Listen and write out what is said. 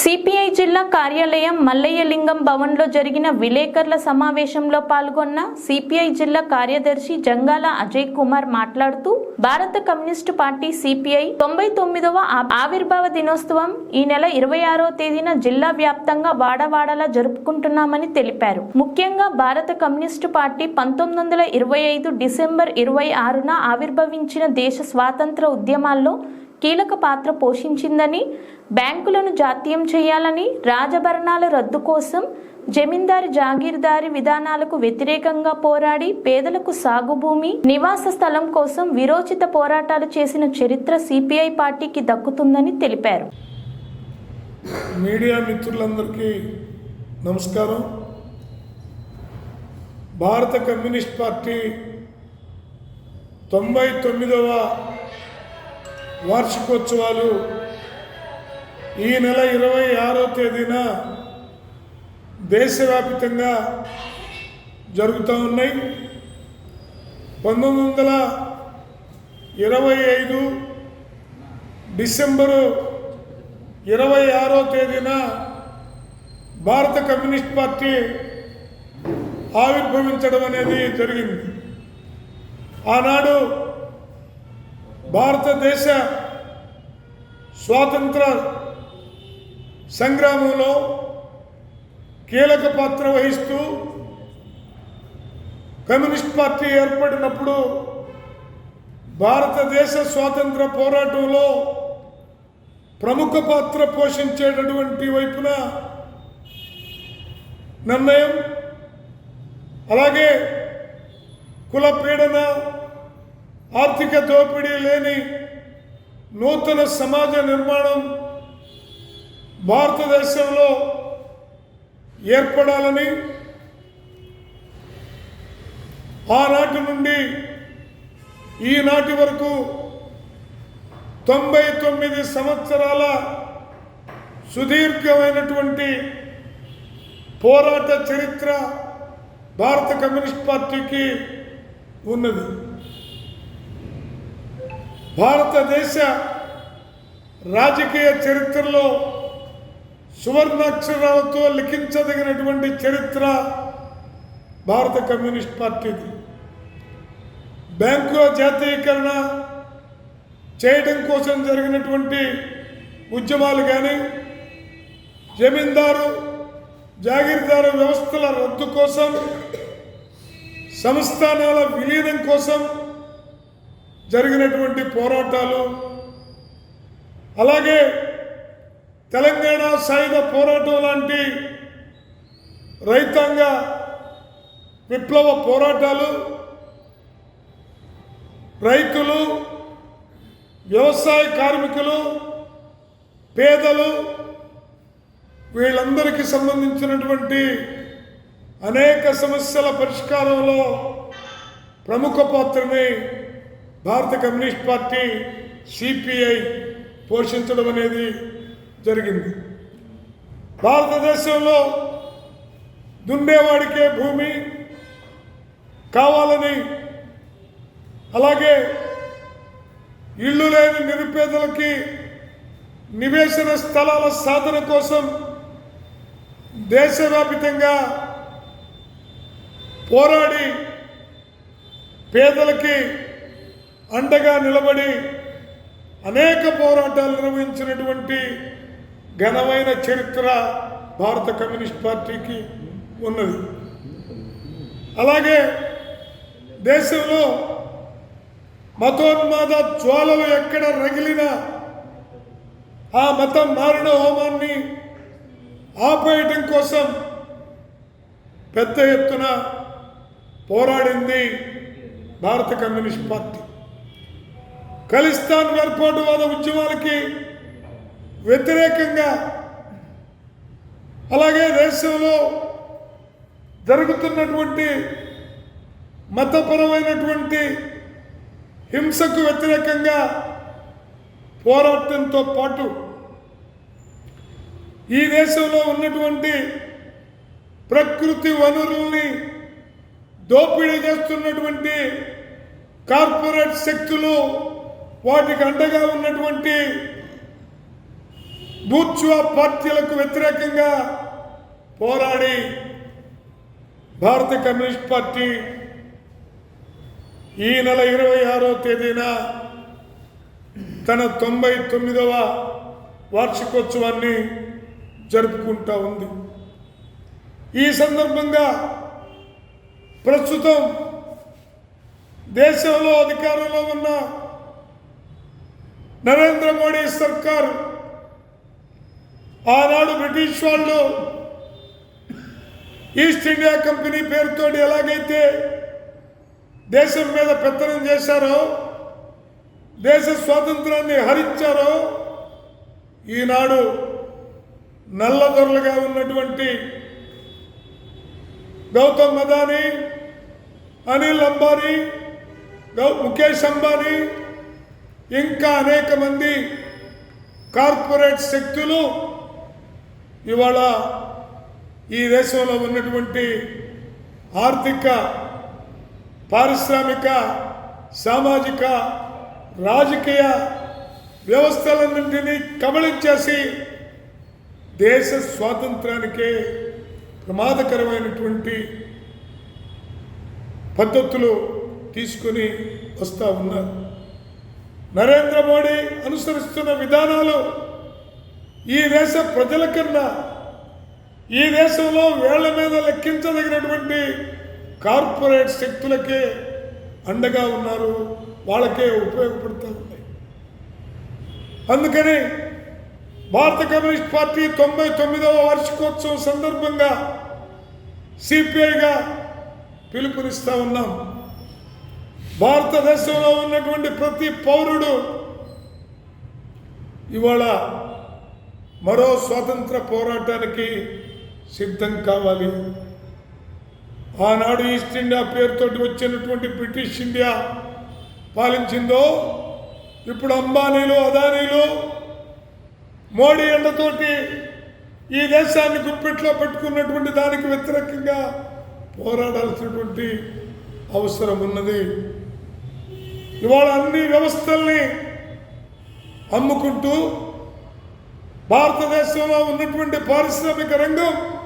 CPI జిల్లా కార్యాలయం మల్లయ్యలింగం భవన్లో జరిగిన విలేకరుల సమావేశంలో పాల్గొన్న సిపిఐ జిల్లా కార్యదర్శి జంగాల అజయ్ కుమార్ మాట్లాడుతూ భారత కమ్యూనిస్టు పార్టీ సిపిఐ తొంభై తొమ్మిదవ ఆవిర్భావ దినోత్సవం ఈ నెల ఇరవై ఆరో తేదీన జిల్లా వ్యాప్తంగా వాడవాడలా జరుపుకుంటున్నామని తెలిపారు. ముఖ్యంగా భారత కమ్యూనిస్టు పార్టీ పంతొమ్మిది వందల ఇరవై ఐదు డిసెంబర్ ఇరవై ఆరున ఆవిర్భవించిన దేశ స్వాతంత్ర ఉద్యమాల్లో కీలక పాత్ర పోషించిందని బ్యాంకులను జాతీయం చేయాలని రాజభరణాల రద్దు కోసం జమీందారి జాగీర్దారి విధానాలకు వ్యతిరేకంగా పోరాడి పేదలకు సాగుభూమి నివాస స్థలం కోసం విరోచిత పోరాటాలు చేసిన చరిత్ర సిపిఐ పార్టీకి దక్కుతుందని తెలిపారు. మీడియా మిత్రులందరికీ నమస్కారం. భారత కమ్యూనిస్ట్ పార్టీ తొంభై తొమ్మిదవ వార్షికోత్సవాలు. ఈ నెల ఇరవై ఆరో తేదీన దేశవ్యాప్తంగా జరుగుతూ ఉన్నాయి. పంతొమ్మిది వందల ఇరవై ఐదు డిసెంబరు ఇరవై ఆరో తేదీన భారత కమ్యూనిస్ట్ పార్టీ ఆవిర్భవించడం అనేది జరిగింది. ఆనాడు భారతదేశ స్వాతంత్ర సంగ్రామంలో కీలక పాత్ర వహిస్తూ కమ్యూనిస్ట్ పార్టీ ఏర్పడినప్పుడు భారతదేశ స్వాతంత్ర పోరాటంలో ప్రముఖ పాత్ర పోషించేటటువంటి వైపున నిర్ణయం అలాగే కుల పీడన ఆర్థిక దోపిడీ లేని నూతన సమాజ నిర్మాణం భారతదేశంలో ఏర్పడాలని ఆనాటి నుండి ఈనాటి వరకు తొంభై తొమ్మిది సంవత్సరాల సుదీర్ఘమైనటువంటి పోరాట చరిత్ర భారత కమ్యూనిస్ట్ పార్టీకి ఉన్నది. భారతదేశ రాజకీయ చరిత్రలో సువర్ణాక్షరాలతో లిఖించదగినటువంటి చరిత్ర భారత కమ్యూనిస్ట్ పార్టీది. బ్యాంకుల జాతీయకరణ చేయడం కోసం జరిగినటువంటి ఉద్యమాలు కానీ జమీందారు జాగీర్దారు వ్యవస్థల రద్దు కోసం సంస్థానాల విలీనం కోసం జరిగినటువంటి పోరాటాలు అలాగే తెలంగాణ సాయుధ పోరాటం లాంటి రైతాంగ విప్లవ పోరాటాలు రైతులు వ్యవసాయ కార్మికులు పేదలు వీళ్ళందరికీ సంబంధించినటువంటి అనేక సమస్యల పరిష్కారంలో ప్రముఖ పాత్రని భారత కమ్యూనిస్ట్ పార్టీ సిపిఐ పోషించడం అనేది జరిగింది. భారతదేశంలో దున్నేవాడికే భూమి కావాలని అలాగే ఇళ్ళు లేని నిరుపేదలకి నివేశన స్థలాల సాధన కోసం దేశవ్యాపితంగా పోరాడి పేదలకి అండగా నిలబడి అనేక పోరాటాలు నిర్వహించినటువంటి ఘనమైన చరిత్ర భారత కమ్యూనిస్ట్ పార్టీకి ఉన్నది. అలాగే దేశంలో మతోన్మాద జ్వాలలు ఎక్కడ రగిలినా ఆ మతం మారిన హోమాన్ని ఆపేయటం కోసం పెద్ద ఎత్తున పోరాడింది భారత కమ్యూనిస్ట్ పార్టీ. ఖలిస్తాన్ వేర్పాటువాద ఉద్యమాలకి వ్యతిరేకంగా అలాగే దేశంలో జరుగుతున్నటువంటి మతపరమైనటువంటి హింసకు వ్యతిరేకంగా పోరాటంతో పాటు ఈ దేశంలో ఉన్నటువంటి ప్రకృతి వనరుల్ని దోపిడీ చేస్తున్నటువంటి కార్పొరేట్ శక్తులు వాటికి అండగా ఉన్నటువంటి బూర్చువా పార్టీలకు వ్యతిరేకంగా పోరాడి భారత కమ్యూనిస్ట్ పార్టీ ఈ నెల ఇరవై ఆరో తేదీన తన తొంభై తొమ్మిదవ వార్షికోత్సవాన్ని జరుపుకుంటా ఉంది. ఈ సందర్భంగా ప్రస్తుతం దేశంలో అధికారంలో ఉన్న నరేంద్ర మోడీ సర్కార్ ఆనాడు బ్రిటిష్ వాళ్ళు ఈస్ట్ ఇండియా కంపెనీ పేరుతో ఎలాగైతే దేశం మీద పెత్తనం చేశారో దేశ స్వాతంత్రాన్ని హరించారో ఈనాడు నల్లదొరలుగా ఉన్నటువంటి గౌతమ్ అదానీ అనిల్ అంబానీ గౌ ముఖేష్ అంబానీ ఇంకా అనేక మంది కార్పొరేట్ శక్తులు ఇవాళ ఈ దేశంలో ఉన్నటువంటి ఆర్థిక పారిశ్రామిక సామాజిక రాజకీయ వ్యవస్థలన్నింటినీ కబళించేసి దేశ స్వాతంత్రానికే ప్రమాదకరమైనటువంటి పద్ధతులు తీసుకుని వస్తూ ఉన్నారు. నరేంద్ర మోడీ అనుసరిస్తున్న విధానాలు ఈ దేశ ప్రజల కన్నా ఈ దేశంలో వేళ్ళ మీద లెక్కించదగినటువంటి కార్పొరేట్ శక్తులకే అండగా ఉన్నారు వాళ్ళకే ఉపయోగపడుతూ ఉన్నాయి. అందుకని భారత కమ్యూనిస్ట్ పార్టీ తొంభై తొమ్మిదవ వార్షికోత్సవం సందర్భంగా సిపిఐగా పిలుపునిస్తూ ఉన్నాం. భారతదేశంలో ఉన్నటువంటి ప్రతి పౌరుడు ఇవాళ మరో స్వాతంత్ర పోరాటానికి సిద్ధం కావాలి. ఆనాడు ఈస్ట్ ఇండియా పేరుతోటి వచ్చినటువంటి బ్రిటిష్ ఇండియా పాలించిందో ఇప్పుడు అంబానీలు అదానీలు మోడీ ఎండతోటి ఈ దేశాన్ని గుప్పెట్లో పెట్టుకున్నటువంటి దానికి వ్యతిరేకంగా పోరాడాల్సినటువంటి అవసరం ఉన్నది. ఇవాళ అన్ని వ్యవస్థల్ని అమ్ముకుంటూ భారతదేశంలో ఉన్నటువంటి పారిశ్రామిక రంగం